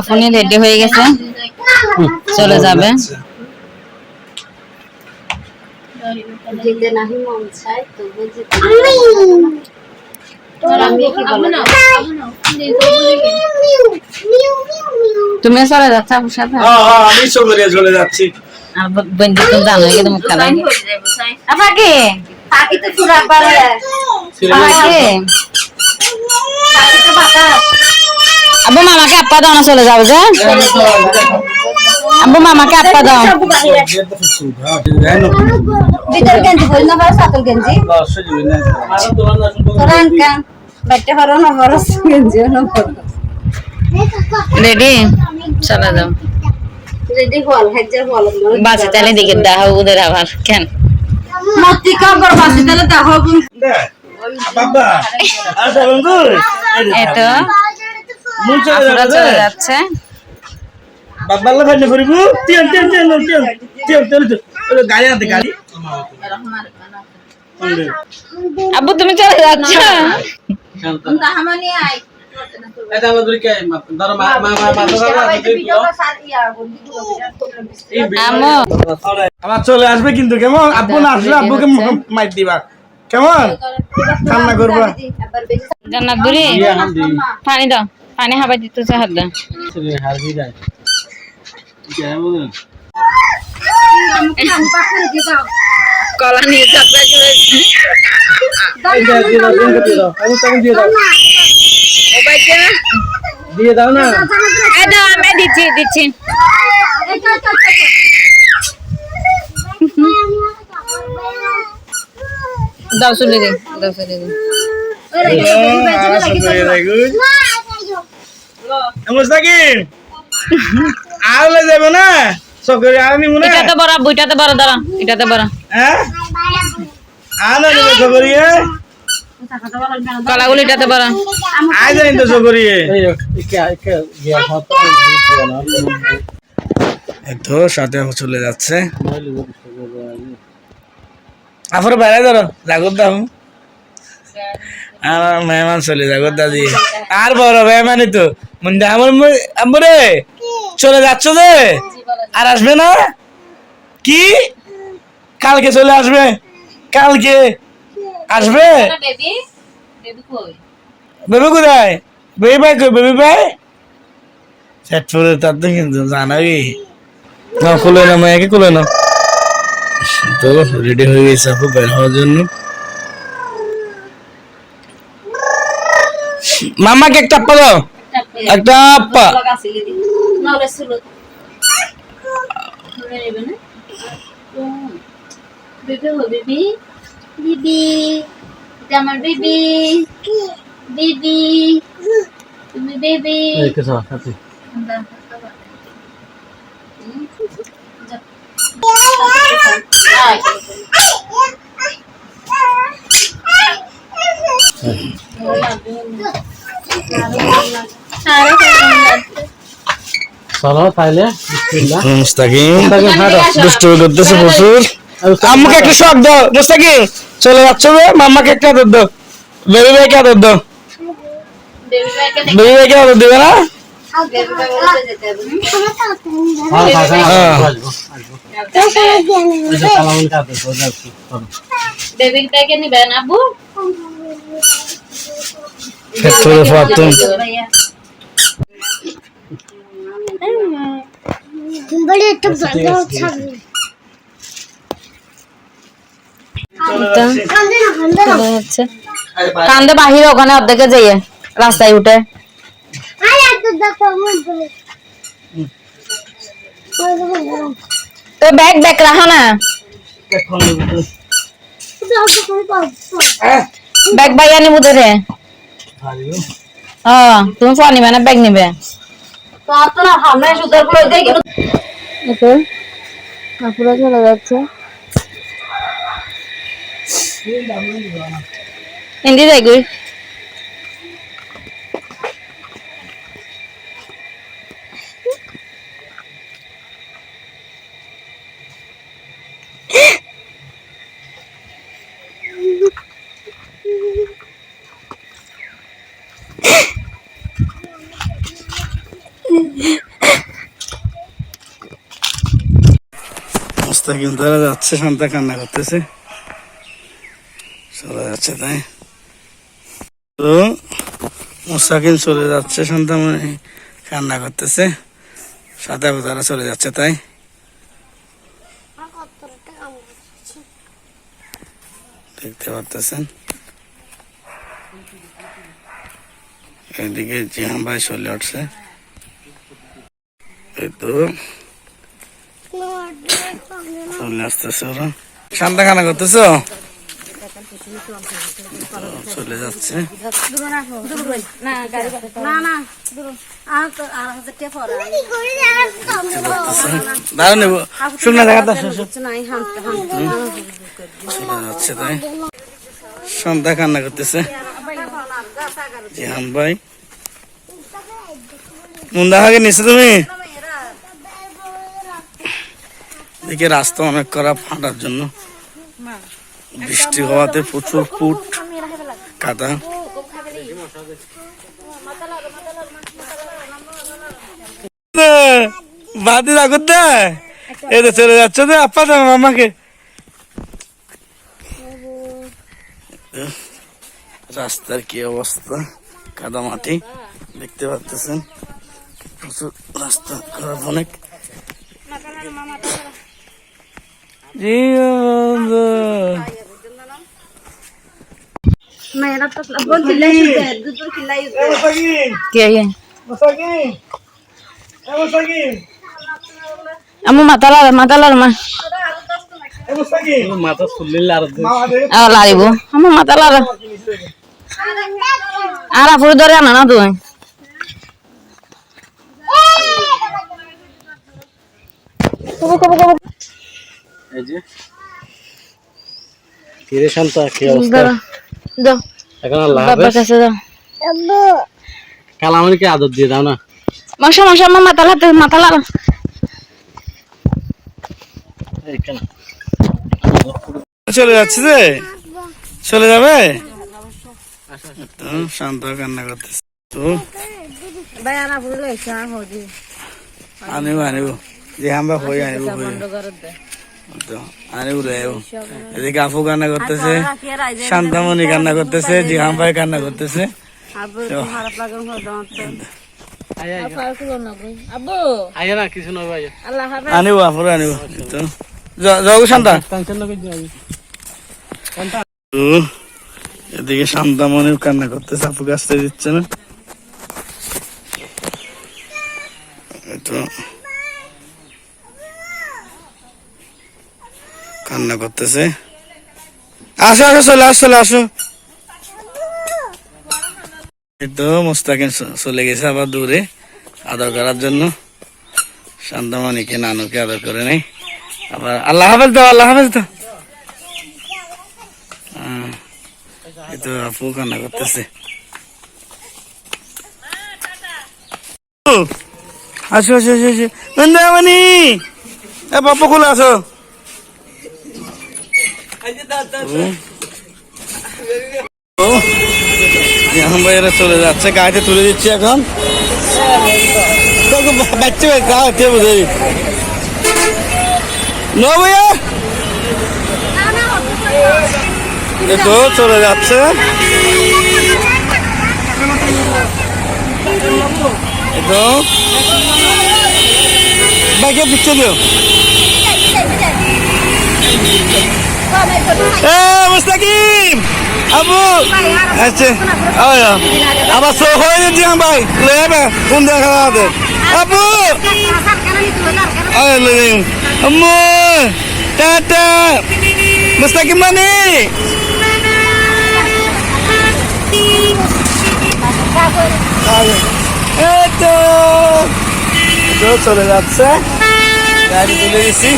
আপনি রেডি হয়ে গেছে। চলে যাবে। যেতে নাহি মন চায় তবু যেতে আমি কি বলব তুমি চলে যাচ্ছ আপুর সাথে? হ্যাঁ হ্যাঁ আমি চলে যাচ্ছি আর বন্ধু তুমি জানো খালাই আপাকে পাখি তো পুরা পারে আপাকে তো বাতাস আব্বু মামাকে আপা দাও না চলে যাও যে। আব্বু মামাকে আপা দাও। ভিতর গেঞ্জি বলি না বড় সাতল গেঞ্জি। তোরা আনকান বাইতে পারো না বড় গেঞ্জি না বড় রেডি চলে যাও। রেডি হল হেজার হল বাসে তাহলে দিকে দাও ওদের আবার কেন? মতি কাপড় বাসি তাহলে দেখো বাবা আচ্ছা বন্ধু এতো চলে যাচ্ছে। করিব গাড়ি গাড়ি আব্বু তুমি চলে যাচ্ছ তাহামানি আই এটা আমাদের কে ধরো মা মা মা মা আমো। আমার চলে আসবে কিন্তু কেমন? আব্বু না আসলে আব্বুকে মাইর দিবা। কেমন? কান্না করবা। জান্নাত বুড়ি পানি দাও। পানি হাবাই দিতে দাও দি কলা নিয়ে চাপড়া চলেছে দিয়ে দাও না আমি দিচ্ছি দিচ্ছি দাও চলে দে দাও চলে দে মুস্তাকিম আলে যাবে না? সকরে আমি মনে এটাতে বড় বইটাতে বড় দাঁড়া এটাতে বড়। হ্যাঁ? আলো নেবে সকরিয়ে কলাগুলো এটাতে বড়। আই যাই তো সকরিয়ে তো সাথে চলে যাচ্ছে। আফর বাইরে ধরো জাগর দাও। আমার মেহমান চলে জাগর দাদি। আর বড় মেহমানই তো মন্দির আমার আমরে চলে যাচ্ছ যে? আর আসবে না? কি? কালকে চলে আসবে? কালকে আসবে? বেবি। কোথায়? বেবি ভাই কই বেবি ভাই? তার তো কিন্তু জানাবি না খুলে না মায়াকে খুলে না তো রেডি হয়ে গেছে আপু বের হওয়ার জন্য। মামাকে একটা আপ্পা দাও। একটা আপ্পা বিবি বিবি। আমার বেবি। বিবি। তুমি বেবি এই কে সা হাতি চলো বিসমিল্লাহ। মুস্তাকিম। মুস্তাকিম, হাঁটো। দুষ্ট করতেছে প্রচুর। আম্মুকে একটা শখ দাও মুস্তাকিম। চলে যাচ্ছ যে মাম্মাকে একটা আদর দাও। বেবি ভাইকে আদর দাও। বেবি ভাইকে আদর দিবে না? হ্যাঁ হ্যাঁ হ্যাঁ। বেবিটাকে নিবেন আব্বু? ফাতুন চলে যাচ্ছে। কান্দে বাহিরে ওখানে অর্ধেকে যাইয়ে রাস্তায় উঠে। তো ব্যাগ ব্যাগ রাখা না। ব্যাগ বাইয়া নিবো ধরে। হ্যাঁ তুমি ফোন নিবে না ব্যাগ নিবে। এতো আপুরা চলে যাচ্ছে। যাই মুস্তাকিম তারা যাচ্ছে, শান্তা কান্না করতেছে। চলে যাচ্ছে, তাই? তো, মুস্তাকিম চলে যাচ্ছে শান্তামণি কান্না করতেছে। সাদা তারা চলে যাচ্ছে, তাই? দেখতে পারতেছেন? এদিকে জিহান ভাই চলে উঠছে এই তো চলে আসতেছে ওরা। শান্তা খানা করতেছো? চলে যাচ্ছে। দেখা চলে যাচ্ছে তাই। ভাই। মুন্দা হাগে নিছো তুমি? এদিকে রাস্তা অনেক খারাপ হাঁটার জন্য। বৃষ্টি হওয়াতে প্রচুর ফুট কাদা। বাদি রাখুন এই তো চলে যাচ্ছে তো আপা যাব মামাকে রাস্তার কি অবস্থা? কাদা মাটি, দেখতে পাচ্ছেন প্রচুর রাস্তা, খারাপ অনেক জি বন্ধু কি আইয়ে আমু মাতালার মাতালার মা মাথা ফুলিলে আর আর লারিব আমু মাতালার আর আপুর ধরে আনা না তুই এই যে। কিরে শান্ত কি অবস্থা? দাঁড়া। এখন আল্লাহ বাবার হাফেজ কাছে দাও কালামানিকে আদর দিয়ে দাও না। মাসা মাসা আমার মাথা মাথা লাগা চলে যাচ্ছে যে? চলে যাবে? শান্ত কান্না করতেছে। তো আনিব আনিব। যে আমরা হয়ে আনিব হয়ে এদিকে আফু কান্না করতেছে শান্তামণি কান্না করতেছে জিহাম ভাই। কান্না করতেছে আনিব আফুরে আনিব। তো যাও শান্তা। এদিকে শান্তামণি কান্না করতেছে আপু কাছতে দিচ্ছে না। এই তো। কান্না করতেছে। আসো আসো, চলে আসো চলে, আসো। তো মুস্তাকিম চলে গেছে আবার দূরে আদর করার জন্য। শান্তামণিকে নানুকে আদর করে নেই। আবার আল্লাহ হাফেজ দাও, আল্লাহ হাফেজ দাও। তো আপু কান্না করতেছে। আসো আসো আসো আসো। বৃন্দাবনী! এ বাপ্পা খুলে আসো এখন ভাইয়েরা চলে যাচ্ছে, গাড়িতে তুলে দিচ্ছি এখন। তোকে বা- বাচ্চা গাড়িতে বুঝে নো ভাইয়া তো চলে যাচ্ছে। তো বাইকে পিছিয়ে দিও। মুস্তাকিম! আবু! আচ্ছা আবার সো হয়ে যাচ্ছি ভাই। লেবে কোন দেখা যাবে আবু! আম্মু! টাটা! মুস্তাকিম মানে চলে যাচ্ছে। গাড়ি তুলে দিছি।